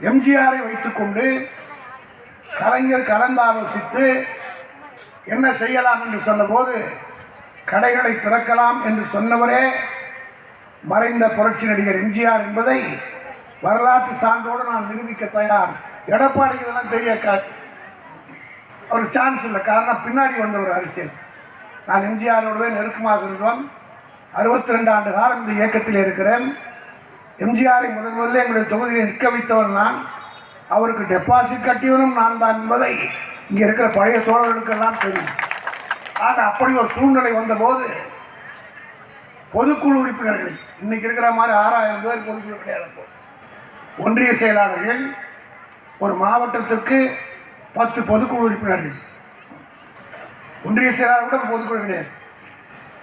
எம்ஜிஆரை வைத்துக்கொண்டு கலைஞர் கலந்தாலோசித்து என்ன செய்யலாம் என்று சொன்னபோது கடைகளை திறக்கலாம் என்று சொன்னவரே மறைந்த புரட்சி நடிகர் எம்ஜிஆர் என்பதை வரலாற்று சான்றோடு நான் நிரூபிக்க தயார். எடப்பாடிக்கு இதெல்லாம் தெரிய ஒரு சான்ஸ் இல்லை. காரணம் பின்னாடி வந்த ஒரு அரசியல். நான் எம்ஜிஆரோடவே நெருக்கமாக இருந்தோம். அறுபத்தி ரெண்டு ஆண்டு காலம் இந்த இயக்கத்தில் இருக்கிறேன். எம்ஜிஆரை முதன் முதல்ல எங்களுடைய தொகுதியில் நிற்க வைத்தவன் நான். அவருக்கு டெபாசிட் கட்டியவனும் நான் தான் என்பதை இங்கே இருக்கிற பழைய தோழர்களுக்கெல்லாம் தெரியும். ஆக அப்படி ஒரு சூழ்நிலை வந்தபோது பொதுக்குழு உறுப்பினர்களை இன்னைக்கு இருக்கிற மாதிரி ஆறாயிரம் பேர் பொதுக்குழு கிடையாது ஒன்றிய செயலாளர்கள் ஒரு மாவட்டத்திற்கு பத்து பொதுக்குழு உறுப்பினர்கள். ஒன்றிய செயலாளர் கூட பொதுக்குழு கிடையாது.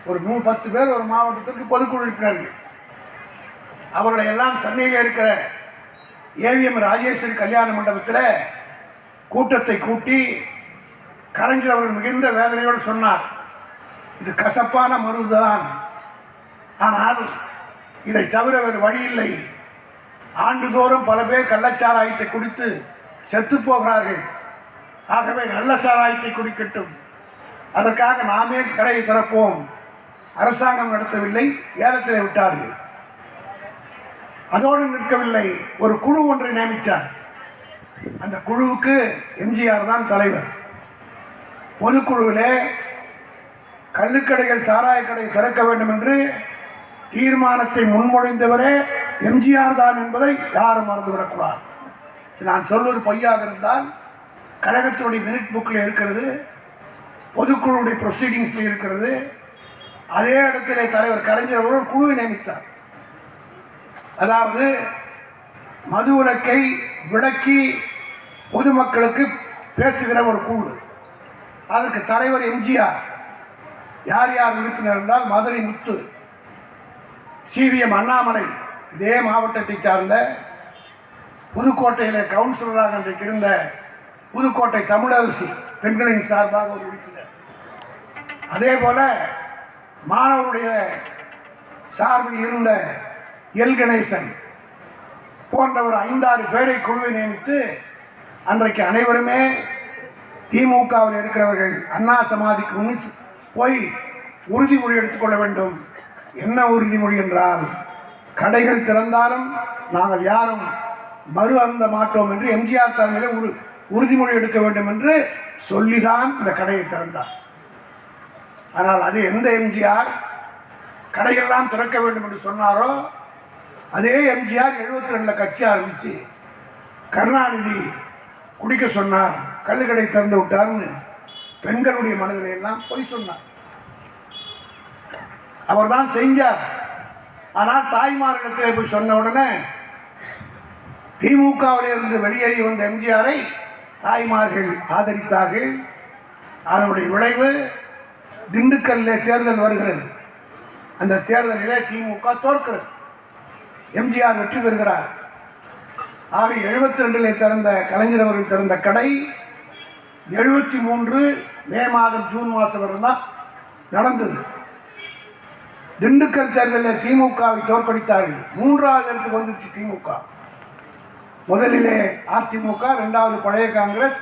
ஒரு நூ பத்து பேர் ஒரு மாவட்டத்திற்கு பொதுக்குழு உறுப்பினர்கள். அவர்களை எல்லாம் சென்னையில் இருக்கிற ஏவிஎம் ராஜேஸ்வரி கல்யாண மண்டபத்தில் கூட்டத்தை கூட்டி கலைஞர் அவர்கள் மிகுந்த வேதனையோடு சொன்னார் இது கசப்பான மருந்துதான். ஆனால் இதை தவிர வேறு வழி இல்லை. ஆண்டுதோறும் பல பேர் கள்ளச்சாராயத்தை குடித்து செத்து போகிறார்கள். ஆகவே நல்ல சாராயத்தை குடிக்கட்டும். அதற்காக நாமே கடையை திறப்போம். அரசாங்கம் நடத்தவில்லை ஏலத்தில் விட்டார்கள். அதோடு நிற்கவில்லை. ஒரு குழு ஒன்றை நியமித்தார். அந்த குழுவுக்கு எம்ஜிஆர் தான் தலைவர். பொதுக்குழுவிலே கள்ளுக்கடைகள் சாராயக்கடை திறக்க வேண்டும் என்று தீர்மானத்தை முன்மொழிந்தவரே எம்ஜிஆர் தான் என்பதை யாரும் மறந்துவிடக்கூடாது. நான் சொல்வது பொய்யாக இருந்தால் கழகத்தினுடைய மினிட் புக்கில் இருக்கிறது பொதுக்குழுவுடைய ப்ரொசீடிங்ஸில் இருக்கிறது. அதே இடத்திலே தலைவர் கலைஞர் அவர்கள் ஒரு குழுவை நியமித்தார். அதாவது மது விலக்கை விளக்கி பொதுமக்களுக்கு பேசுகிற ஒரு குழு அதற்கு தலைவர் எம்ஜிஆர் யார் யார் உறுப்பினர் என்றால் மதுரை முத்து சிவிஎம் அண்ணாமலை. இதே மாவட்டத்தை சார்ந்த புதுக்கோட்டையில் கவுன்சிலராக அன்றைக்கு இருந்த புதுக்கோட்டை தமிழரசி பெண்களின் சார்பாக ஒரு உறுப்பினர். அதே போல மாணவருடைய சார்பில் இருந்த எல் கணேசன் போன்ற ஒரு ஐந்தாறு பேரை குழுவை நியமித்து அன்றைக்கு அனைவருமே திமுகவில் இருக்கிறவர்கள் அண்ணா சமாதிக்கு முன் போய் உறுதிமொழி எடுத்துக்கொள்ள வேண்டும். என்ன உறுதிமொழி என்றால் கடைகள் திறந்தாலும் நாங்கள் யாரும் மறு அருந்த மாட்டோம் என்று எம்ஜிஆர் தலைமையில் ஒரு உறுதிமொழி எடுக்க வேண்டும் என்று சொல்லிதான் இந்த கடையை திறந்தார். ஆனால் அது எந்த எம்ஜிஆர் கடையெல்லாம் திறக்க வேண்டும் என்று சொன்னாரோ அதே எம்ஜிஆர் எழுபத்தி ரெண்டில் கட்சி ஆரம்பித்து கருணாநிதி குடிக்க சொன்னார் கல்லுக்கடை திறந்து விட்டார்னு பெண்களுடைய மனதில் எல்லாம் பொய் சொன்னார். அவர்தான் செஞ்சார். ஆனால் தாய்மார்களிடத்தில் போய் சொன்ன உடனே திமுகவில் இருந்து வெளியேறி வந்த எம்ஜிஆரை தாய்மார்கள் ஆதரித்தார்கள். அதனுடைய விளைவு திண்டுக்கல்லில் தேர்தல் வருகிறது. அந்த தேர்தலிலே திமுக தோற்கிறது. எம்ஜிஆர் வெற்றி பெறுகிறார். ஆக எழுபத்தி ரெண்டிலே திறந்த கலைஞர் அவர்கள் திறந்த கடை எழுபத்தி மூன்று மே மாதம் ஜூன் மாதம் வரை தான் நடந்தது. திண்டுக்கல் தேர்தலில் திமுகவை தோற்கடித்தார்கள். மூன்றாவது இடத்துக்கு வந்துச்சு திமுக. முதலிலே அதிமுக ரெண்டாவது பழைய காங்கிரஸ்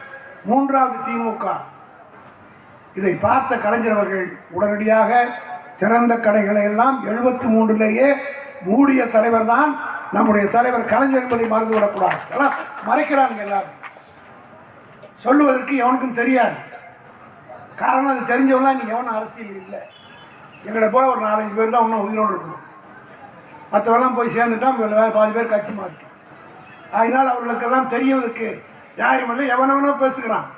மூன்றாவது திமுக. இதை பார்த்த கலைஞர் அவர்கள் உடனடியாக திறந்த கடைகளை எல்லாம் எழுபத்தி மூன்றிலேயே மூடிய தலைவர் தான் நம்முடைய தலைவர் கலைஞர் என்பதை மறந்துவிடக்கூடாது. எல்லாம் மறைக்கிறாங்க எல்லாரும். சொல்லுவதற்கு எவனுக்கும் தெரியாது. காரணம் அது தெரிஞ்சவங்களாம் இன்னைக்கு எவனும் அரசியல் இல்லை. எங்களை போல ஒரு நாலஞ்சு பேர் தான் இன்னும் உயிரோடு இருக்கணும். மற்றவெல்லாம் போய் சேர்ந்துட்டா வே- பாதி பேர் கட்சி மாட்டி அதனால் அவர்களுக்கெல்லாம் தெரியவதற்கு நியாயமில்லை எவனவனோ பேசுகிறான்.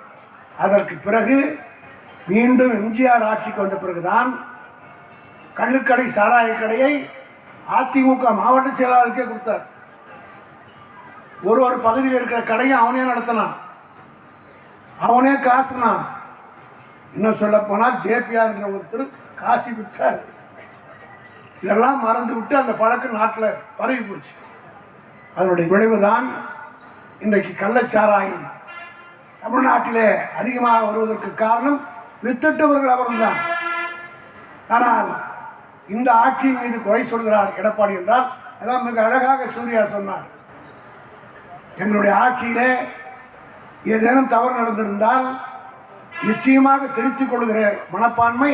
அதற்கு பிறகு மீண்டும் எம்ஜிஆர் ஆட்சிக்கு வந்த பிறகுதான் கள்ளுக்கடை சாராய கடையை அதிமுக மாவட்ட செயலாளருக்கே கொடுத்தார். ஒரு ஒரு பகுதியில் இருக்கிற கடையை அவனே நடத்தினான். அவனே காசுனான். இன்னும் சொல்ல போனால் ஜேபிஆர்ங்கிற ஒருத்தர் காசி விட்டார் இதெல்லாம் மறந்து விட்டு அந்த பழக்கம் நாட்டில் பரவி போச்சு. அதனுடைய விளைவு தான் இன்றைக்கு கள்ளச்சாராயம். தமிழ்நாட்டிலே அதிகமாக வருவதற்கு காரணம் வித்திட்டவர்கள் அவர்தான். ஆனால் இந்த ஆட்சியின் மீது குறை சொல்கிறார் எடப்பாடி என்றால் அதான் மிக அழகாக சூர்யா சொன்னார். எங்களுடைய ஆட்சியிலே ஏதேனும் தவறு நடந்திருந்தால் நிச்சயமாக திருத்திக் கொள்கிற மனப்பான்மை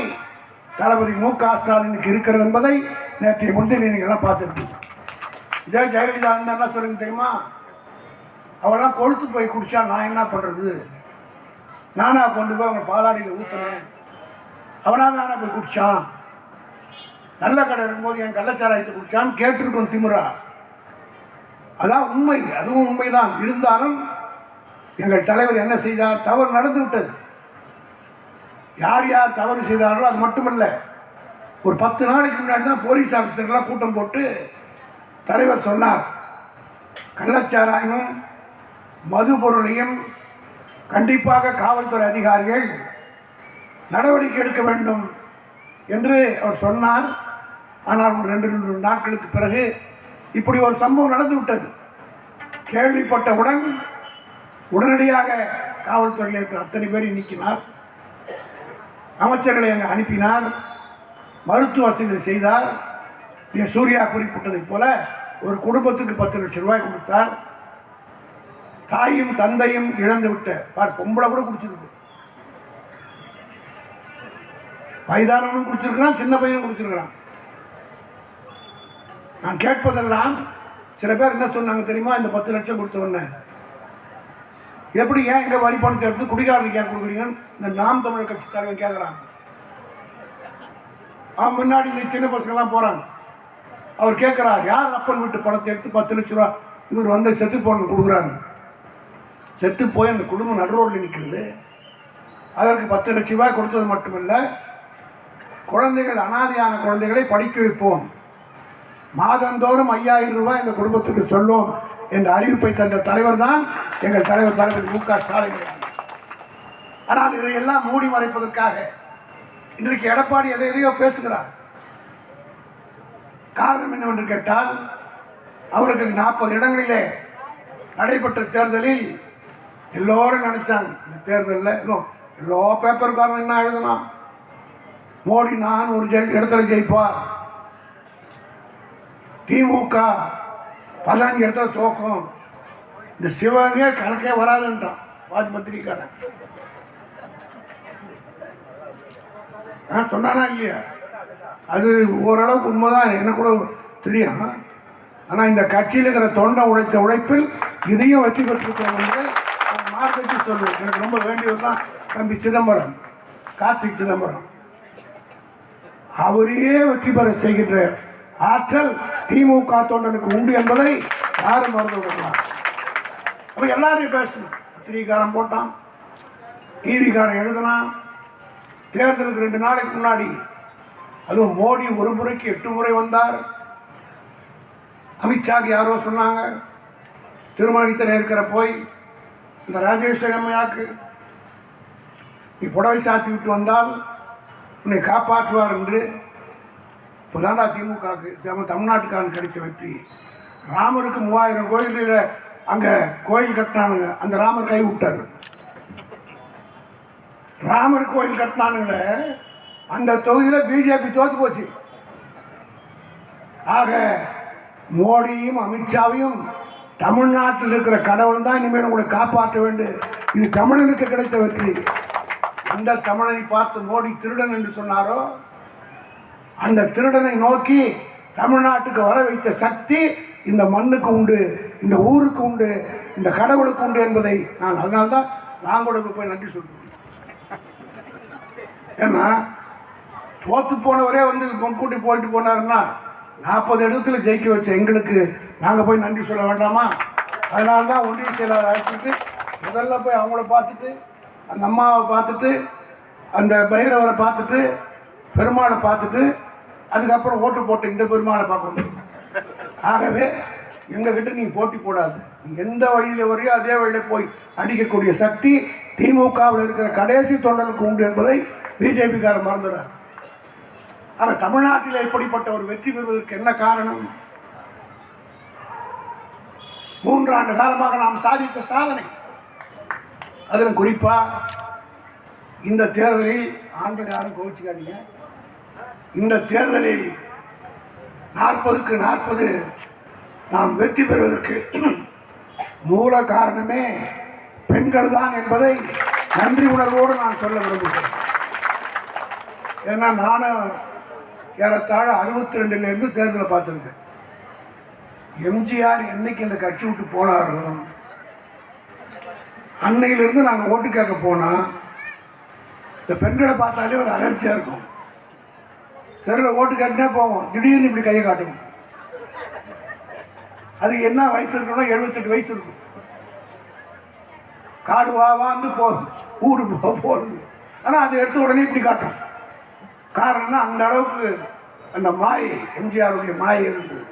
தளபதி மு க ஸ்டாலினுக்கு இருக்கிறது என்பதை நேற்றைய முன்தின நீங்களாம் பார்த்துருக்கீங்க இதே ஜெயலலிதா இருந்தா என்ன சொல்லுங்க தெரியுமா? அவெல்லாம் கொழுத்து போய் குடிச்சா நான் என்ன பண்ணுறது நானாக கொண்டு போய் அவங்க பாலாடியில் ஊற்றுனேன் அவனால் நானாக போய் குடித்தான் நல்ல கடை இருக்கும்போது என் கள்ளச்சாராயத்தை குடிச்சான்னு கேட்டிருக்கோம் திமுறா. அதான் உண்மை அதுவும் உண்மைதான். இருந்தாலும் எங்கள் தலைவர் என்ன செய்தார்? தவறு நடந்து விட்டது. யார் யார் தவறு செய்தார்களோ அது மட்டுமல்ல ஒரு பத்து நாளைக்கு முன்னாடி தான் போலீஸ் ஆஃபீஸர்கள்லாம் கூட்டம் போட்டு தலைவர் சொன்னார். கள்ளச்சாராயமும் மது பொருளையும் கண்டிப்பாக காவல்துறை அதிகாரிகள் நடவடிக்கை எடுக்க வேண்டும் என்று அவர் சொன்னார். ஆனால் ஒரு ரெண்டு ரெண்டு நாட்களுக்கு பிறகு இப்படி ஒரு சம்பவம் நடந்து விட்டது கேள்விப்பட்டவுடன் உடனடியாக காவல்துறையில் இருக்கிற அத்தனை பேரையும் நீக்கினார். அமைச்சர்களை அங்கே அனுப்பினார். மருத்துவ வசதிகள் செய்தார். இங்கே சூர்யா குறிப்பிட்டதைப் போல ஒரு குடும்பத்துக்கு பத்து லட்சம் ரூபாய் கொடுத்தார். தாயும் தந்தையும் இழந்து விட்ட பார் பொம்பளை கூட குடிச்சிருக்கு. வயதானவனும் குடிச்சிருக்கிறான் சின்ன பையனும் குடிச்சிருக்கிறான். நான் கேட்பதெல்லாம் சில பேர் என்ன சொன்னாங்க தெரியுமா? இந்த பத்து லட்சம் கொடுத்தவொன்னே எப்படி ஏன் எங்கே வரி பணத்தை எடுத்து குடிகாரனுக்கு ஏன் கொடுக்குறீங்கன்னு இந்த நாம் தமிழர் கட்சி தலைவன் கேட்குறாங்க அவன் முன்னாடி இந்த சின்ன பசங்கள்லாம் போகிறாங்க அவர் கேட்குறார் யார் அப்பன் வீட்டு பணத்தை எடுத்து பத்து லட்ச ரூபா இவர் வந்து செத்து போன கொடுக்குறாரு? செத்து போய் அந்த குடும்பம் நடுரோடில் நிற்கிறது அதற்கு பத்து லட்ச ரூபாய் கொடுத்தது மட்டுமல்ல குழந்தைகள் அனாதையான குழந்தைகளை படிக்க வைப்போம். மாதந்தோறும் ஐயாயிரம் ரூபாய் இந்த குடும்பத்துக்கு சொல்லும் என்ற அறிவிப்பை தந்த தலைவர் தான் எங்கள் தலைவர் தலைவர் மு க ஸ்டாலின் ஆனால் இதையெல்லாம் மூடி மறைப்பதற்காக இன்றைக்கு எடப்பாடி எதை எதையோ பேசுகிறார். காரணம் என்னவென்று கேட்டால் அவருக்கு நாற்பது இடங்களிலே நடைபெற்ற தேர்தலில் எல்லோரும் நினைச்சாங்க. இந்த தேர்தலில் இன்னும் எல்லா பேப்பருக்காரன் என்ன எழுதணும் மோடி நான் ஒரு ஜெய் இடத்துல ஜெயிப்பார். திமுக பதினஞ்சு இடத்துல தோக்கும். இந்த சிவகங்கை கணக்கே வராதுன்றான் வாஜ் பத்திரிக்காரன் ஆ சொன்னானா இல்லையா? அது ஓரளவுக்கு உண்மைதான் எனக்கு கூட தெரியும். ஆனால் இந்த கட்சியில் இருக்கிற தொண்டை உழைத்த உழைப்பில் இதையும் வெற்றி பெற்றிருக்கிறவங்க என்று மார்க்கெட்டு சொல்லுவேன் எனக்கு ரொம்ப வேண்டியவர் தான் தம்பி சிதம்பரம் கார்த்திக் சிதம்பரம். அவரையே வெற்றி பெற செய்கின்ற ஆற்றல் திமுக தொண்டனுக்கு உண்டு என்பதை யாரும் மறந்து விடக்கூடாது. அப்போ எல்லாரையும் பேசணும். பத்திரிகைக்காரன் போட்டான் டிவிக்காரன் எழுதினான் தேர்தலுக்கு ரெண்டு நாளைக்கு முன்னாடி அதுவும் மோடி ஒரு முறைக்கு எட்டு முறை வந்தார். அமித்ஷாக்கு யாரோ சொன்னாங்க திருமணத்தில் இருக்கிற போய் இந்த ராஜேஸ்வரி அம்மையாக்கு நீ புடவை சாத்தி விட்டு வந்தால் உன்னை காப்பாற்றுவார் என்று இப்போதாண்டா திமுகவுக்கு நம்ம தமிழ்நாட்டுக்காரன் கிடைச்ச வெற்றி. ராமருக்கு மூவாயிரம் கோயிலில் அங்கே கோயில் கட்டினானுங்க. அந்த ராமர் கை விட்டார். ராமர் கோயில் கட்டினானுங்கள அந்த தொகுதியில் பிஜேபி தோத்து போச்சு. ஆக மோடியும் அமித்ஷாவையும் தமிழ்நாட்டில் இருக்கிற கடவுள் தான் இனிமேல் உங்களை காப்பாற்ற வேண்டும். இது தமிழனுக்கு கிடைத்த வெற்றி. அந்த தமிழனை பார்த்து மோடி திருடன் என்று சொன்னாரோ அந்த திருடனை நோக்கி தமிழ்நாட்டுக்கு வர வைத்த சக்தி இந்த மண்ணுக்கு உண்டு இந்த ஊருக்கு உண்டு இந்த கடவுளுக்கு உண்டு என்பதை நான் அதனால்தான் நான் கூட போய் நன்றி சொல்லுவேன் ஏன்னா தோத்து போனவரே வந்து முன்கூட்டி போயிட்டு போனாருன்னா நாற்பது இடத்துல ஜெயிக்க வச்ச எங்களுக்கு நாங்கள் போய் நன்றி சொல்ல வேண்டாமா? அதனால தான் ஒன்றிய செயலாளர் அழைச்சிட்டு முதல்ல போய் அவங்கள பார்த்துட்டு அந்த அம்மாவை பார்த்துட்டு அந்த பைரவரை பார்த்துட்டு பெருமாளை பார்த்துட்டு அதுக்கப்புறம் ஓட்டு போட்டு இந்த பெருமாளை பார்க்க ஆகவே எங்ககிட்ட நீ போட்டி போடாது. எந்த வழியில் வரையோ அதே வழியில் போய் அடிக்கக்கூடிய சக்தி திமுகவில் இருக்கிற கடைசி தொண்டனுக்கு உண்டு என்பதை பிஜேபிக்காரர் மறந்துடார். ஆனால் தமிழ்நாட்டில் இப்படிப்பட்ட ஒரு வெற்றி பெறுவதற்கு என்ன காரணம்? மூன்றாண்டு காலமாக நாம் சாதித்த சாதனை. அதில் குறிப்பாக இந்த தேர்தலில் ஆண்கள் யாரும் கோவிச்சுக்காதீங்க. இந்த தேர்தலில் நாற்பதுக்கு நாற்பது நாம் வெற்றி பெறுவதற்கு மூல காரணமே பெண்கள் தான் என்பதை நன்றி உணர்வோடு நான் சொல்ல விரும்புகிறேன். ஏன்னா நானும் ஏறத்தாழ அறுபத்தி ரெண்டுலேருந்து தேர்தலை பார்த்துருக்கேன். எம்ஜிஆர் என்னைக்கு இந்த கட்சி விட்டு போனாரோ அன்னையிலிருந்து நாங்கள் ஓட்டு கேட்க போனால் இந்த பெண்களை பார்த்தாலே ஒரு அலர்ச்சியாக இருக்கும். தெருவில் ஓட்டு கேட்டுனே போவோம். திடீர்னு இப்படி கையை காட்டுவோம். அதுக்கு என்ன வயசு இருக்கணும் எழுபத்தெட்டு வயசு இருக்கும். காடு வா வாந்து போகுது ஊடு போக போகுது ஆனால் அதை எடுத்த உடனே இப்படி காட்டும் காரணம்னா அந்த அளவுக்கு அந்த மாயை எம்ஜிஆருடைய மாயை இருந்தது.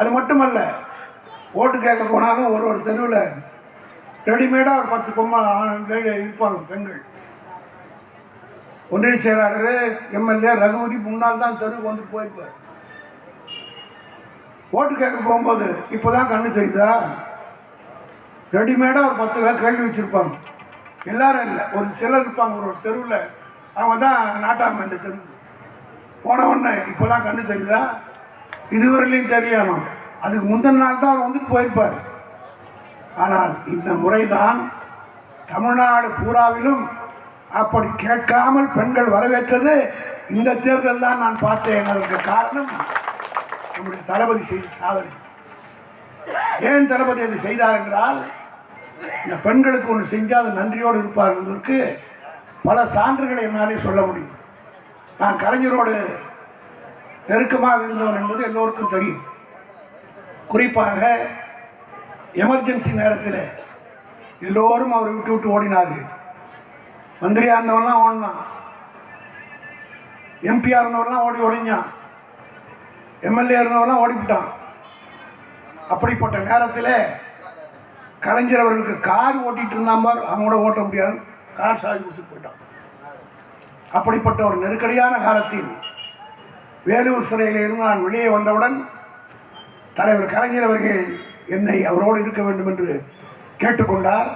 அது மட்டுமல்ல ஓட்டு கேட்க போனாலும் ஒரு ஒரு தெருவில் ரெடிமேடாக ஒரு பத்து பொம்மை இருப்பாங்க பெண்கள். ஒன்றிய செயலாளர் எம்எல்ஏ ரகுபதி முன்னால் தான் தெருவுக்கு வந்துட்டு போயிருப்பார். ஓட்டு கேட்க போகும்போது இப்போ தான் கண்ணு தெரியுதா? ரெடிமேடாக ஒரு பத்து பேர் கேள்வி வச்சுருப்பாங்க. எல்லாரும் இல்லை ஒரு சிலர் இருப்பாங்க ஒரு ஒரு தெருவில். அவங்க தான் நாட்டாம இந்த தெருவுக்கு. போன உடனே இப்போ தான் கண்ணு தெரியுதா? இதுவரையிலையும் தெரியலையானோ அதுக்கு முந்தின நாள் தான் அவர் வந்துட்டு போயிருப்பார். ஆனால் இந்த முறை தான் தமிழ்நாடு பூராவிலும் அப்படி கேட்காமல் பெண்கள் வரவேற்றது இந்த தேர்தல் தான் நான் பார்த்தேன் அதற்கு காரணம் நம்முடைய தளபதி செய்த சாதனை. ஏன் தளபதி அதை செய்தார் என்றால் இந்த பெண்களுக்கு ஒன்று செஞ்சால் அது நன்றியோடு இருப்பார் என்பதற்கு பல சான்றுகளை என்னாலே சொல்ல முடியும். நான் கலைஞரோடு நெருக்கமாக இருந்தவன் என்பது எல்லோருக்கும் தெரியும். குறிப்பாக எமர்ஜென்சி நேரத்தில் எல்லோரும் அவரை விட்டு விட்டு ஓடினார்கள். மந்திரியாக இருந்தவன்லாம் ஓடினான். எம்பியாக இருந்தவன்லாம் ஓடி ஒழிஞ்சான் எம்எல்ஏ இருந்தவன்லாம் ஓடிவிட்டான் அப்படிப்பட்ட நேரத்தில் கலைஞர் அவர்களுக்கு கார் ஓட்டிட்டு இருந்தான் பார். அவங்க கூட ஓட்ட முடியாது. கார் சாவி கொடுத்துட்டு போயிட்டான். அப்படிப்பட்ட ஒரு நெருக்கடியான காலத்தில் வேலூர் சிறையில் இருந்து நான் வெளியே வந்தவுடன் தலைவர் கலைஞர் அவர்கள் என்னை அவரோடு இருக்க வேண்டும் என்று கேட்டுக்கொண்டார்.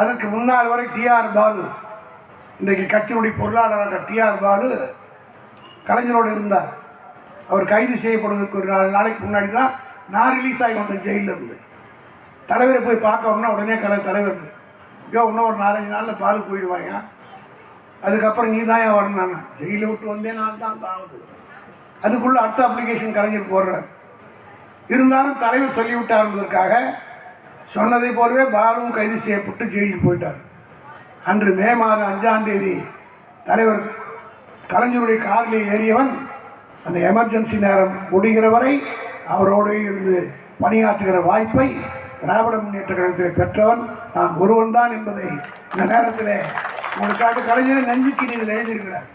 அதற்கு முன்னால் வரை டிஆர் பாலு இன்றைக்கு கட்சியினுடைய பொருளாளராக டிஆர் பாலு கலைஞரோடு இருந்தார். அவர் கைது செய்யப்படுவதற்கு ஒரு நாலு நாளைக்கு முன்னாடி தான் நான் ரிலீஸ் ஆகி வந்தேன் ஜெயிலில் இருந்து. தலைவரை போய் பார்க்கணும்னா உடனே கலை தலைவர் ஐயோ இன்னும் ஒரு நாலஞ்சு நாளில் பாலு போயிடுவாங்க அதுக்கப்புறம் நீ தான் ஏன் வரணும் நான். ஜெயிலை விட்டு வந்தே நான் தான் ஆகுது. அதுக்குள்ளே அடுத்த அப்ளிகேஷன் கலைஞர் போடுறார். இருந்தாலும் தலைவர் சொல்லிவிட்டார் என்பதற்காக சொன்னதை போலவே பாலுவும் கைது செய்யப்பட்டு ஜெயிலுக்கு போயிட்டார். அன்று மே மாதம் அஞ்சாம் தேதி தலைவர் கலைஞருடைய காரில் ஏறியவன் அந்த எமர்ஜென்சி நேரம் முடிகிற வரை அவரோடு இருந்து பணியாற்றுகிற வாய்ப்பை திராவிட முன்னேற்ற கழகத்தில் பெற்றவன் நான் ஒருவன் தான் என்பதை இந்த நேரத்தில் உங்களுக்காக கலைஞரை நெஞ்சுக்கு நீங்கள் எழுதியிருக்கிறார்.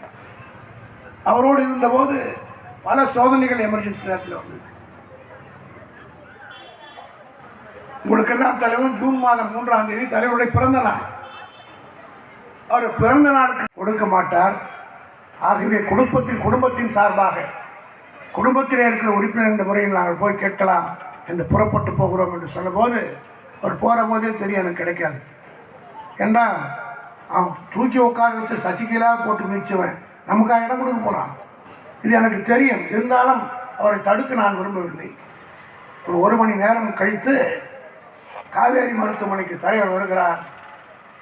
அவரோடு இருந்தபோது பல சோதனைகள் எமர்ஜென்சி நேரத்தில் வந்தது. உங்களுக்கெல்லாம் தலைவன் ஜூன் மாதம் மூன்றாம் தேதி தலைவருடைய பிறந்த நாள். அவர் பிறந்த நாளுக்கு கொடுக்க மாட்டார். ஆகவே குடும்பத்தின் குடும்பத்தின் சார்பாக குடும்பத்தில் இருக்கிற உறுப்பினர் என்ற முறையில் நாங்கள் போய் கேட்கலாம் என்று புறப்பட்டு போகிறோம் என்று சொல்லும்போது அவர் போகிற போதே தெரியும் எனக்கு கிடைக்காது. ஏன்னா அவன் தூக்கி உட்கார வச்சு சசிகலா போட்டு மிதிச்சவன் நமக்காக இடம் கொடுக்க போகிறான் இது எனக்கு தெரியும். இருந்தாலும் அவரை தடுக்க நான் விரும்பவில்லை. ஒரு ஒரு மணி நேரம் கழித்து காவேரி மருத்துவமனைக்கு தலைவர் வருகிறார்.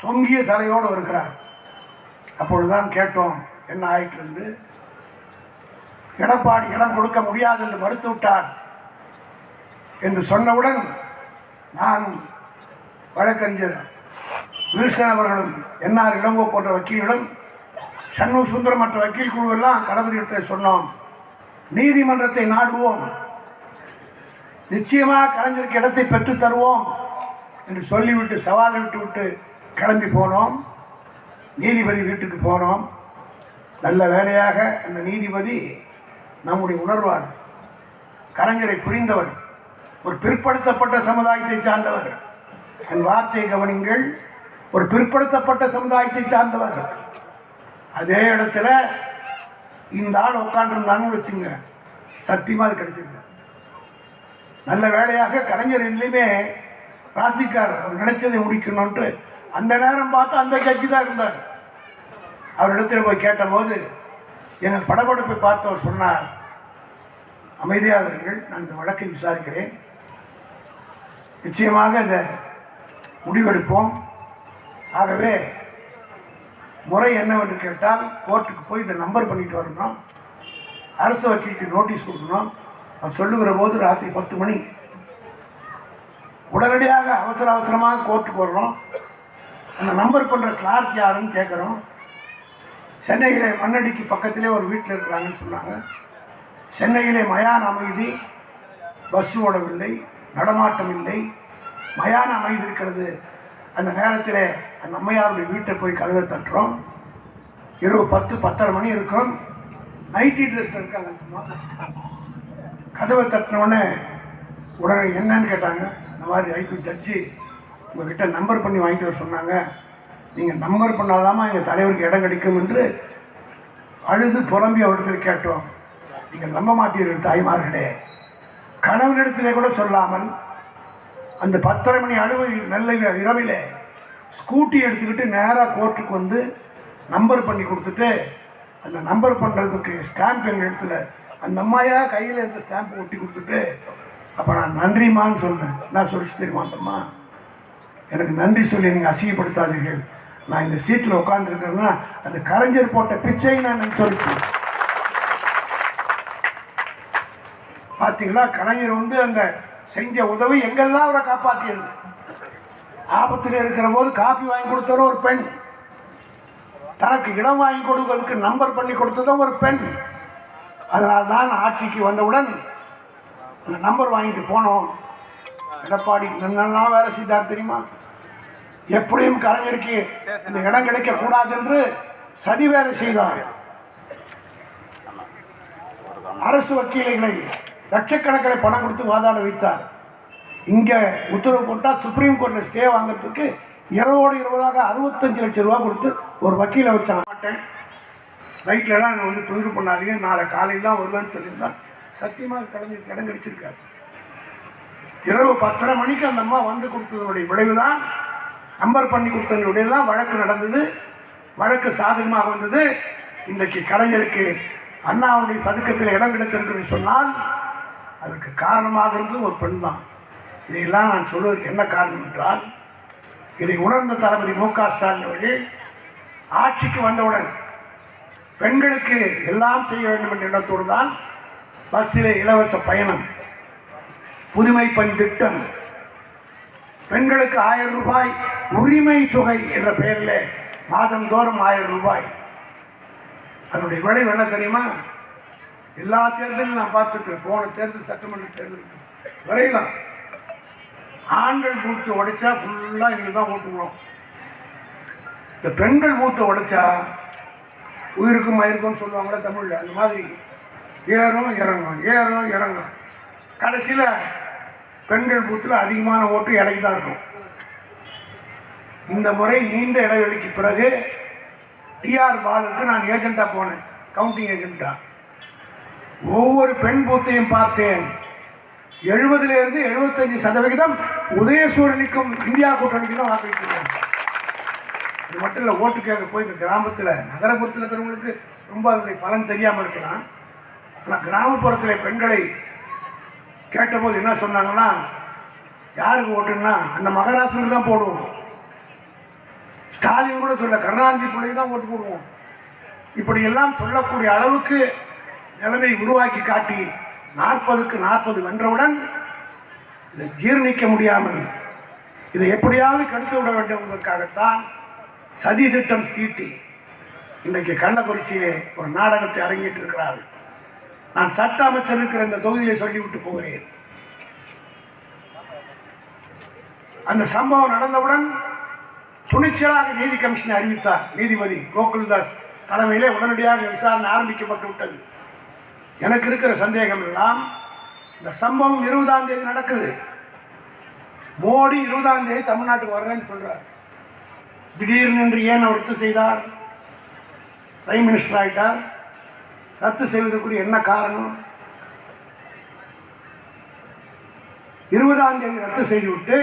தொங்கிய தலையோடு வருகிறார். அப்பொழுதுதான் கேட்டோம் என்ன ஆயிற்று என்று? எடப்பாடி இடம் கொடுக்க முடியாது என்று மறுத்துவிட்டார் என்று சொன்னவுடன் நான் வழக்கறிஞர் வில்சன் அவர்களும் என்ஆர் இளங்கோ போன்ற வக்கீல்களும் சண்முக சுந்தரம் மற்ற வக்கீல் குழுவெல்லாம் தளபதியிடத்தை சொன்னோம். நீதிமன்றத்தை நாடுவோம். நிச்சயமாக கலைஞருக்கு இடத்தை பெற்றுத் தருவோம். என்று சொல்லிவிட்டு சவால் விட்டு விட்டு கிளம்பி போனோம். நீதிபதி வீட்டுக்கு போனோம். நல்ல வேலையாக அந்த நீதிபதி நம்முடைய உணர்வாளர் கலைஞரை புரிந்தவர் ஒரு பிற்படுத்தப்பட்ட சமுதாயத்தை சார்ந்தவர். என் வார்த்தையை கவனிங்கள் ஒரு பிற்படுத்தப்பட்ட சமுதாயத்தை சார்ந்தவர். அதே இடத்துல இந்த ஆள் உட்காந்துருந்தான்னு வச்சுங்க சத்தியமாக அது கிடைச்சிருக்கு நல்ல வேலையாக கலைஞர் எதுலேயுமே ராசிக்கார் அவர் நினைச்சதை முடிக்கணும்ன்ட்டு அந்த நேரம் பார்த்து அந்த கட்சி தான் இருந்தார். அவரிடத்துல போய் கேட்டபோது எங்கள் படபடுப்பை பார்த்து அவர் சொன்னார் அமைதியாக இருங்கள் நான் இந்த வழக்கை விசாரிக்கிறேன். நிச்சயமாக இந்த முடிவெடுப்போம் ஆகவே முறை என்னவென்று கேட்டால் கோர்ட்டுக்கு போய் இந்த நம்பர் பண்ணிட்டு வரணும். அரசு வக்கீலுக்கு நோட்டீஸ் கொடுக்கணும். அவர் சொல்லுகிற போது ராத்திரி பத்து மணி. உடனடியாக அவசர அவசரமாக கோர்ட்டுக்கு வர்றோம் அந்த நம்பர் பண்ணுற கிளார்க் யாருன்னு கேட்குறோம் சென்னையிலே மண்ணடிக்கு பக்கத்திலே ஒரு வீட்டில் இருக்கிறாங்கன்னு சொன்னாங்க. சென்னையிலே மயான அமைதி பஸ் ஓடவில்லை நடமாட்டம் இல்லை. மயான அமைதி இருக்கிறது. அந்த நேரத்தில் அந்த அம்மையாருடைய வீட்டை போய் கதவை தட்டுறோம். இரவு பத்து பத்தரை மணி இருக்கும். நைட்டி ட்ரெஸ்ஸில் இருக்காங்க சும்மா கதவை தட்டினோடனே உடனே என்னன்னு கேட்டாங்க. இந்த மாதிரி ஐக்கு ஜட்ஜி உங்ககிட்ட நம்பர் பண்ணி வாங்கிட்டு வர சொன்னாங்க. நீங்கள் நம்பர் பண்ணாதாம்மா எங்கள் தலைவருக்கு இடம் கிடைக்கும் என்று அழுது புலம்பி அவரிடத்தில் கேட்டோம். நீங்கள் நம்ப மாட்டீர்கள் தாய்மார்களே. கணவனிடத்திலே கூட சொல்லாமல் அந்த பத்தரை மணி அளவு நல்ல இரவிலே ஸ்கூட்டி எடுத்துக்கிட்டு நேராக கோர்ட்டுக்கு வந்து நம்பர் பண்ணி கொடுத்துட்டு அந்த நம்பர் பண்ணுறதுக்கு ஸ்டாம்ப் எங்கள் இடத்துல அந்த அம்மாயா கையில் இருந்த ஸ்டாம்ப் ஒட்டி கொடுத்துட்டு அப்போ நான் நன்றிம்மான்னு சொன்னேன். நான் சொல்லிச்சு தெரியுமா எனக்கு நன்றி சொல்லி நீங்கள் அசிங்கப்படுத்தாதீர்கள். நான் இந்த சீட்டில் உட்காந்துருக்கிறேன்னா அது கலைஞர் போட்ட பிச்சை நான் சொல்லிச்சு. பார்த்தீங்களா கலைஞர் வந்து அந்த செஞ்ச உதவி எங்கெல்லாம் அவரை காப்பாற்றியது ஆபத்தில் இருக்கிற போது காப்பி வாங்கி கொடுத்தவரும் ஒரு பெண். தனக்கு இடம் வாங்கி கொடுக்கறதுக்கு நம்பர் பண்ணி கொடுத்ததும் ஒரு பெண். அதனால் தான் ஆட்சிக்கு வந்தவுடன் அந்த நம்பர் வாங்கிட்டு போனோம். எடப்பாடி என்னெல்லாம் வேலை செய்தார் தெரியுமா? எப்படியும் கலைஞருக்கு இந்த இடம் கிடைக்க கூடாது என்று சதி வேலை செய்தார். அரசு வக்கீலைகளை லட்சக்கணக்கில் பணம் கொடுத்து வாதாட வைத்தார். இங்கே உத்தரவு போட்டால் சுப்ரீம் கோர்ட்டில் ஸ்டே வாங்குறதுக்கு இரவோடு இருபதாக அறுபத்தஞ்சு லட்சம் ரூபா கொடுத்து ஒரு வக்கீலை வச்சான் மாட்டேன். நைட்லலாம் என்னை வந்து தொழில் பண்ணாதீங்க. நாளை காலையில் தான் வருவேன்னு சொல்லியிருந்தான். சத்தியமாக கடந்து கடங்கடிச்சிருக்காரு. இரவு பத்தரை மணிக்கு அந்த அம்மா வந்து கொடுத்ததனுடைய விளைவு தான் நம்பர் பண்ணி கொடுத்ததனுடைய தான் வழக்கு நடந்தது வழக்கு சாதகமாக வந்தது. இன்றைக்கு கலைஞருக்கு அண்ணாவுடைய சதுக்கத்தில் இடம் கிடைத்திருக்குன்னு சொன்னால் அதுக்கு காரணமாக இருந்தது ஒரு பெண் தான் இதையெல்லாம் நான் சொல்வதற்கு என்ன காரணம் என்றால் இதை உணர்ந்த தளபதி மு க ஸ்டாலின் அவர்கள் ஆட்சிக்கு வந்தவுடன் பெண்களுக்கு எல்லாம் செய்ய வேண்டும் என்ற எண்ணத்தோடு தான் பஸ்ஸில் இலவச பயணம் புதுமை பெண் திட்டம் பெண்களுக்கு ஆயிரம் ரூபாய் உரிமை தொகை என்ற பெயரில் மாதந்தோறும் ஆயிரம் ரூபாய். அதனுடைய விளைவு என்ன தெரியுமா? எல்லா தேர்தலும் நான் பார்த்துருக்கேன் போன தேர்தல் சட்டமன்ற தேர்தல் வரையலாம் ஆண்கள் பூத்து உடைச்சா ஃபுல்லாக எங்களுக்கு தான் ஓட்டுவோம் இந்த பெண்கள் பூத்து உடைச்சா உயிருக்கும் மயிருக்கும்னு சொல்லுவாங்களே தமிழில் அந்த மாதிரி ஏறும் இறங்கும் ஏறும் இறங்கும். கடைசியில் பெண்கள் பூத்தில் அதிகமான ஓட்டு இலைக்கு தான் இருக்கும். இந்த முறை நீண்ட இடைவெளிக்கு பிறகு டிஆர் பாலுக்கு நான் ஏஜெண்டாக போனேன். கவுண்டிங் ஏஜெண்டாக ஒவ்வொரு பெண் பூத்தையும் பார்த்தேன். எழுபதுலேருந்து எழுபத்தஞ்சு சதவிகிதம் உதயசூரனுக்கும் இந்தியா கூட்டணிக்கு தான் வாக்களிக்கிறாங்க இது மட்டும் இல்லை ஓட்டு கேட்க போய் இந்த கிராமத்தில் நகரப்புறத்தில் இருக்கிறவங்களுக்கு ரொம்ப அதனுடைய பலன் தெரியாமல் இருக்கலாம். ஆனால் கிராமப்புறத்தில் பெண்களை கேட்டபோது என்ன சொன்னாங்கன்னா யாருக்கு ஓட்டுன்னா அந்த மகராசனுக்கு தான் போடுவோம். ஸ்டாலின் கூட சொல்ல கருணாநிதி பிள்ளைக்கு தான் ஓட்டு போடுவோம். இப்படி எல்லாம் சொல்லக்கூடிய அளவுக்கு நிலைமை உருவாக்கி காட்டி நாற்பதுக்கு நாற்பது வென்றவுடன் இதை ஜீர்ணிக்க முடியாமல் இதை எப்படியாவது கெடுத்து விட வேண்டும் என்பதற்காகத்தான் சதி திட்டம் தீட்டி இன்றைக்கு கள்ளக்குறிச்சியிலே ஒரு நாடகத்தை அரங்கேற்று இருக்கிறார்கள் நான் சட்ட அமைச்சர் இருக்கிற இந்த தொகுதியிலே சொல்லிவிட்டு போகிறேன். அந்த சம்பவம் நடந்தவுடன் துணிச்சலாக நீதி கமிஷனை அறிவித்தார். நீதிபதி கோகுல்தாஸ் தலைமையிலே உடனடியாக விசாரணை ஆரம்பிக்கப்பட்டு விட்டது. எனக்கு இருக்கிற சந்தேகம் எல்லாம் இந்த சம்பவம் இருபதாம் தேதி நடக்குது. மோடி இருபதாம் தேதி தமிழ்நாட்டுக்கு வர்றேன்னு சொல்றார். திடீர்னு என்று ஏன் அவர் ரத்து செய்தார்? பிரைம் மினிஸ்டர் ஆகிட்டார் ரத்து செய்வதற்குரிய என்ன காரணம்? இருபதாம் தேதி ரத்து செய்துவிட்டு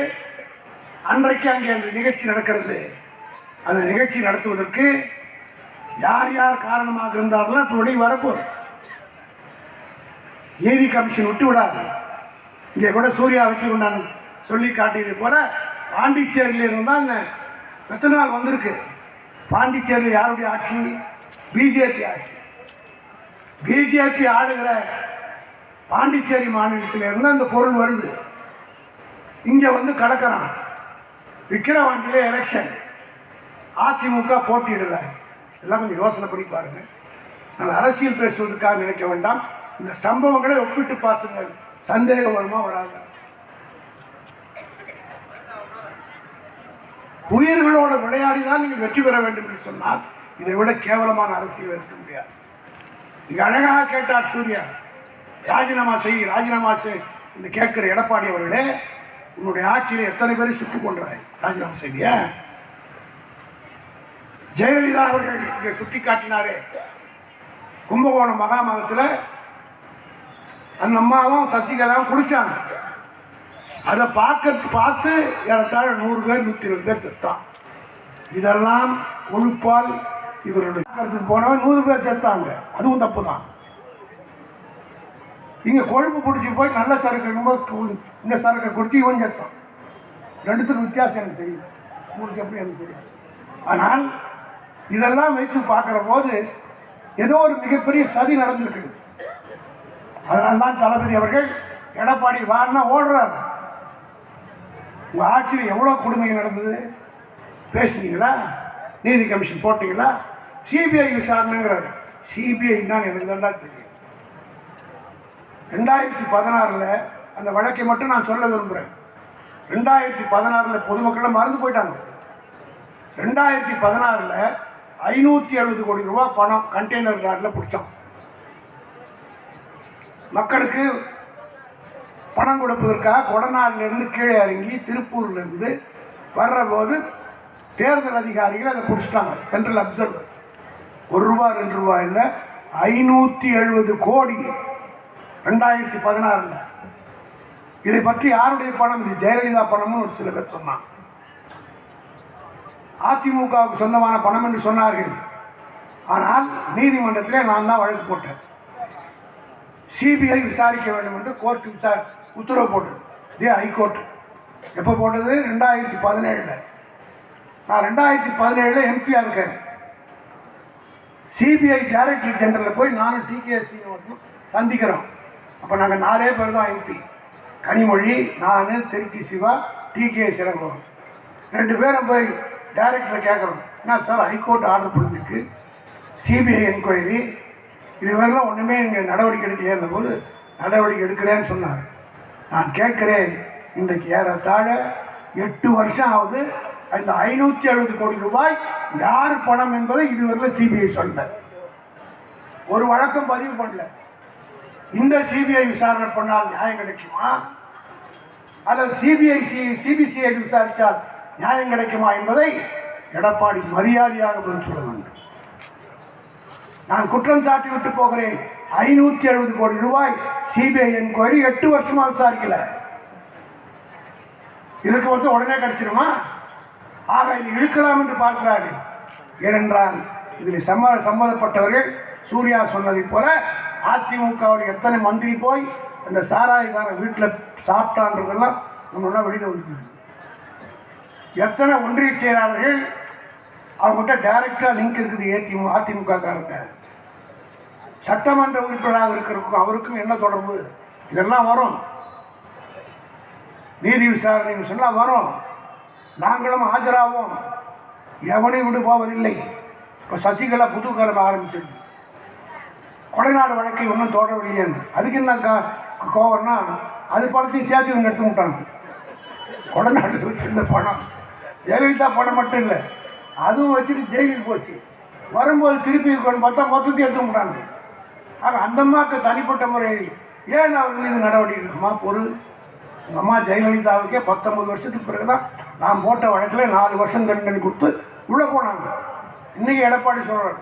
அன்றைக்கு அங்கே அந்த நிகழ்ச்சி நடக்கிறது. அந்த நிகழ்ச்சி நடத்துவதற்கு யார் யார் காரணமாக இருந்தார்களோ இப்போ வெளியே வரப்போகுது. நீதி கமிஷன் விட்டு விடாது. இங்கே கூட சூர்யா வெற்றி கொண்டான் சொல்லி காட்டியது போல பாண்டிச்சேரியில் இருந்தால் எத்தனை நாள் வந்திருக்கு? பாண்டிச்சேரியில் யாருடைய ஆட்சி? பிஜேபி ஆட்சி. பிஜேபி ஆளுகிற பாண்டிச்சேரி மாநிலத்தில் இருந்து அந்த பொருள் வருது. இங்கே வந்து கடக்கிறான். விக்கிரவாண்டியில் எலெக்ஷன் அதிமுக போட்டியிடல. இதெல்லாம் கொஞ்சம் யோசனை பண்ணி பாருங்க. நான் அரசியல் பேசுவதற்காக நினைக்க வேண்டாம். இந்த சம்பவங்களை ஒப்பிட்டு பார்த்துங்க சந்தேகம் வருமா வராது? உயிர்களோட விளையாடி தான் நீங்கள் வெற்றி பெற வேண்டும் என்று சொன்னால் இதை விட கேவலமான அரசியல் இருக்க முடியாது. நீங்க அழகாக கேட்டார் சூர்யா. ராஜினாமா செய் ராஜினாமா செய் என்று கேட்கிற எடப்பாடி அவர்களே உன்னுடைய ஆட்சியில் எத்தனை பேரை சுட்டுக் கொன்றாய்? ராஜினாமா செய்திய? ஜெயலலிதா அவர்கள் இங்கே சுட்டி காட்டினாரே கும்பகோணம் மகாமகத்தில் அந்த அம்மாவும் சசிகலாவும் குடிச்சாங்க அதை பார்க்க பார்த்து ஏறத்தாழ நூறு பேர் நூற்றி இருபது பேர் செத்தான். இதெல்லாம் கொழுப்பால் இவர்களுக்கு போனவன் நூறு பேர் செத்தாங்க. அதுவும் தப்பு தான் இங்கே கொழுப்பு பிடிச்சி போய் நல்ல சரக்கு ரொம்ப இந்த சரக்கை குடிச்சு இவன் செத்தான். ரெண்டுத்துக்கும் வித்தியாசம் எனக்கு தெரியும். உங்களுக்கு எப்படி எனக்கு தெரியாது. ஆனால் இதெல்லாம் வைத்து பார்க்குற போது ஏதோ ஒரு மிகப்பெரிய சதி நடந்திருக்குது அதனால தான் தளபதி அவர்கள் எடப்பாடி வான்னா ஓடுறார். உங்கள் ஆட்சியில் எவ்வளோ கொடுமை நடந்தது? பேசுனீங்களா? நீதி கமிஷன் போட்டிங்களா? சிபிஐ விசாரணைங்கிறாரு. சிபிஐ தான் எனக்கு தான்டா தெரியும். ரெண்டாயிரத்தி பதினாறில் அந்த வழக்கை மட்டும் நான் சொல்ல விரும்புகிறேன் ரெண்டாயிரத்தி பதினாறில் பொதுமக்கள்லாம் மறந்து போயிட்டாங்க. ரெண்டாயிரத்தி பதினாறில் ஐநூற்றி எழுபது கோடி ரூபா பணம் கண்டெய்னர் லாரில் பிடிச்சோம் மக்களுக்கு பணம் கொடுப்பதற்காக கொடநாட்டிலிருந்து கீழே இறங்கி திருப்பூர்லேருந்து வர்ற போது தேர்தல் அதிகாரிகள் அதை பிடிச்சிட்டாங்க சென்ட்ரல் அப்சர்வர் ஒரு ரூபா ரெண்டு ரூபா இல்லை. ஐநூற்றி எழுபது கோடி. ரெண்டாயிரத்தி பதினாறில். இதை பற்றி யாருடைய பணம்? இது ஜெயலலிதா பணம்னு ஒரு சில பேர் சொன்னான் அதிமுகவுக்கு சொந்தமான பணம் என்று சொன்னார்கள். ஆனால் நீதிமன்றத்தில் நான் தான் வழக்கு போட்டேன். சிபிஐ விசாரிக்க வேண்டும் என்று கோர்ட் விசாரி உத்தரவு போட்டது. இதே ஹைகோர்ட். எப்போ போட்டது? ரெண்டாயிரத்தி பதினேழில். நான் ரெண்டாயிரத்தி பதினேழில் எம்பியாக இருக்கேன். சிபிஐ டைரக்டர் ஜெனரலில் போய் நானும் டிகே சீனிவாசனும் சந்திக்கிறோம். அப்போ நாங்கள் நாலே பேர் தான் எம்பி. கனிமொழி நான் திருச்சி சிவா டிகே சிறங்கோம் ரெண்டு பேரும் போய் டைரக்டரை கேட்குறோம் என்ன சார் ஹைகோர்ட் ஆர்டர் பண்ணிருக்கு. CBI enquiry. இதுவரைலாம் ஒன்றுமே நீங்கள் நடவடிக்கை எடுக்கலையே போது நடவடிக்கை எடுக்கிறேன்னு சொன்னார். நான் கேட்குறேன் இன்றைக்கு ஏறத்தாழ எட்டு வருஷம் ஆகுது அந்த ஐநூற்றி அறுபது கோடி ரூபாய் யார் பணம் என்பதை இதுவரையில் சிபிஐ சொல்ல ஒரு வழக்கம் பதிவு பண்ணல. இந்த சிபிஐ விசாரணை பண்ணால் நியாயம் கிடைக்குமா? அல்லது சிபிஐ சிபிசிஐடி விசாரித்தால் நியாயம் கிடைக்குமா என்பதை எடப்பாடி மரியாதையாக பதில் சொல்ல வேண்டும். நான் குற்றம் சாட்டி விட்டு போகிறேன். ஐநூத்தி எழுபது கோடி ரூபாய் சிபிஐ என்கொயரி எட்டு வருஷமா விசாரிக்கல. இதுக்கு வந்து உடனே கிடைச்சிருமா? ஆக இது இழுக்கலாம் என்று பார்க்கிறார்கள். ஏனென்றால் இதில் சம்ம சம்மந்தப்பட்டவர்கள் சூர்யா சொன்னதைப் போல அதிமுகவுடைய எத்தனை மந்திரி போய் அந்த சாராயக்காரன் வீட்டில் சாப்பிட்டான்றதெல்லாம் நம்ம வெளியில் வந்துருக்கு எத்தனை ஒன்றிய செயலாளர்கள் அவங்ககிட்ட டைரக்டாக லிங்க் இருக்குது ஏதிமு அதிமுக காரங்க சட்டமன்ற உறுப்பினராக இருக்கிறக்கும் அவருக்கும் என்ன தொடர்பு? இதெல்லாம் வரும். நீதி விசாரணைன்னு சொன்னால் வரும். நாங்களும் ஆஜராவோம். எவனையும் விடு போவதில்லை. இப்போ சசிகலா புது ஆரம்பிச்சிருக்கு. கொடைநாடு வழக்கை ஒன்றும் தொடரவில்லையேன்னு அதுக்கு என்ன கோவம்னா அது பணத்தையும் சேர்த்து இவங்க எடுத்து விட்டாங்க. கொடநாட்டில் வச்சிருந்த பணம். ஜெயலலிதா பணம் மட்டும் இல்லை அதுவும் வச்சுட்டு ஜெயிலுக்கு போச்சு. வரும்போது திருப்பி பார்த்தா மொத்தத்தையும் எடுத்து விட்டாங்க. ஆக அந்த அம்மாவுக்கு தனிப்பட்ட முறையில் ஏன் அவர் மீது நடவடிக்கை அம்மா பொருள் உங்கள் அம்மா ஜெயலலிதாவுக்கே பத்தொன்பது வருஷத்துக்கு பிறகு தான் நான் போட்ட வழக்கில் நாலு வருஷம் தண்டனை கொடுத்து உள்ளே போனாங்க. இன்னைக்கு எடப்பாடி சொல்கிறார்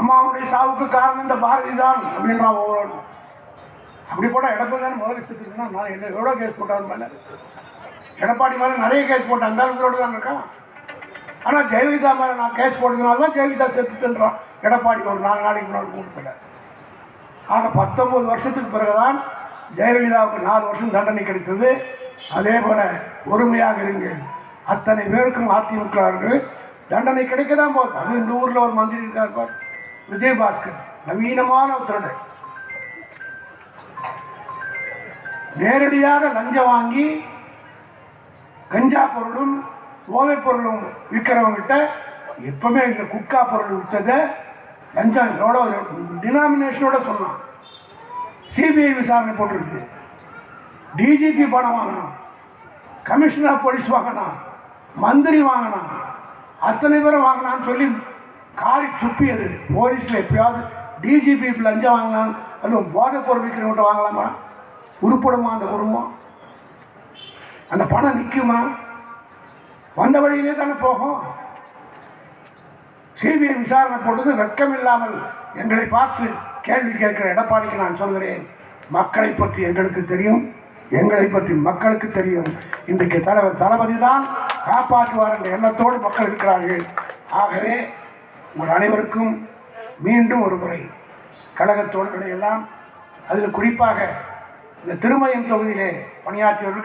அம்மாவுடைய சாவுக்கு காரணம் இந்த பாரதி தான் அப்படின்றான் ஒவ்வொரு அப்படி போட்டால் எடப்பாடி தான் முதல்ல செத்துருக்குன்னா நான் என்ன எவ்வளோ கேஸ் போட்டாங்க மேலே? எடப்பாடி மேலே நிறைய கேஸ் போட்டேன் அந்த அளவுக்கு தான் இருக்கான் ஆனால் ஜெயலலிதா மேலே நான் கேஸ் போட்டதுனால தான் ஜெயலலிதா செத்துட்டுன்றான். எடப்பாடி ஒரு நாலு நாளைக்கு முன்னாடி கூட்டத்தில். ஆக பத்தொம்பது வருஷத்துக்கு பிறகுதான் ஜெயலலிதாவுக்கு நாலு வருஷம் தண்டனை கிடைத்தது. அதே போல பொறுமையாக இருங்கள். அத்தனை பேருக்கும் அதிமுக தண்டனை கிடைக்க தான் போகுது. அது இந்த ஊரில் ஒரு மந்திரி இருக்கார் பார், விஜயபாஸ்கர் நவீனமான ஒரு திருடன். நேரடியாக லஞ்சம் வாங்கி கஞ்சா பொருளும் போதைப் பொருளும் விற்கிறவங்கிட்ட எப்பவுமே இந்த குட்கா பொருள் விற்றதை லஞ்சம் எவ்வளோ டினாமினேஷனோட சொன்னான். சிபிஐ விசாரணை போட்டிருக்கு. டிஜிபி பணம் வாங்கினான் கமிஷனர் போலீஸ் வாங்கினான் மந்திரி வாங்கினான் அத்தனை பேரும் வாங்கினான்னு சொல்லி காரி துப்பியது. போலீஸில் எப்பயாவது டிஜிபி லஞ்சம் வாங்கினான் அதுவும் போதைப் பொருள் விற்கிறவங்ககிட்ட வாங்கலாமா? உருப்படுமா அந்த குடும்பம். அந்த பணம் நிற்குமா வந்த வழியிலே தானே போகும். சிபிஐ விசாரணை போட்டது வெட்கம் இல்லாமல் எங்களை பார்த்து கேள்வி கேட்கிற எடப்பாடிக்கு நான் சொல்கிறேன். மக்களை பற்றி எங்களுக்கு தெரியும். எங்களை பற்றி மக்களுக்கு தெரியும். இன்றைக்கு தலைவர் தளபதி தான் காப்பாற்றுவார் என்ற எண்ணத்தோடு மக்கள் இருக்கிறார்கள். ஆகவே உங்கள் அனைவருக்கும் மீண்டும் ஒரு முறை கழகத் தோழர்களை எல்லாம் அதில் குறிப்பாக இந்த திருமயம் தொகுதியிலே பணியாற்றியவர்கள்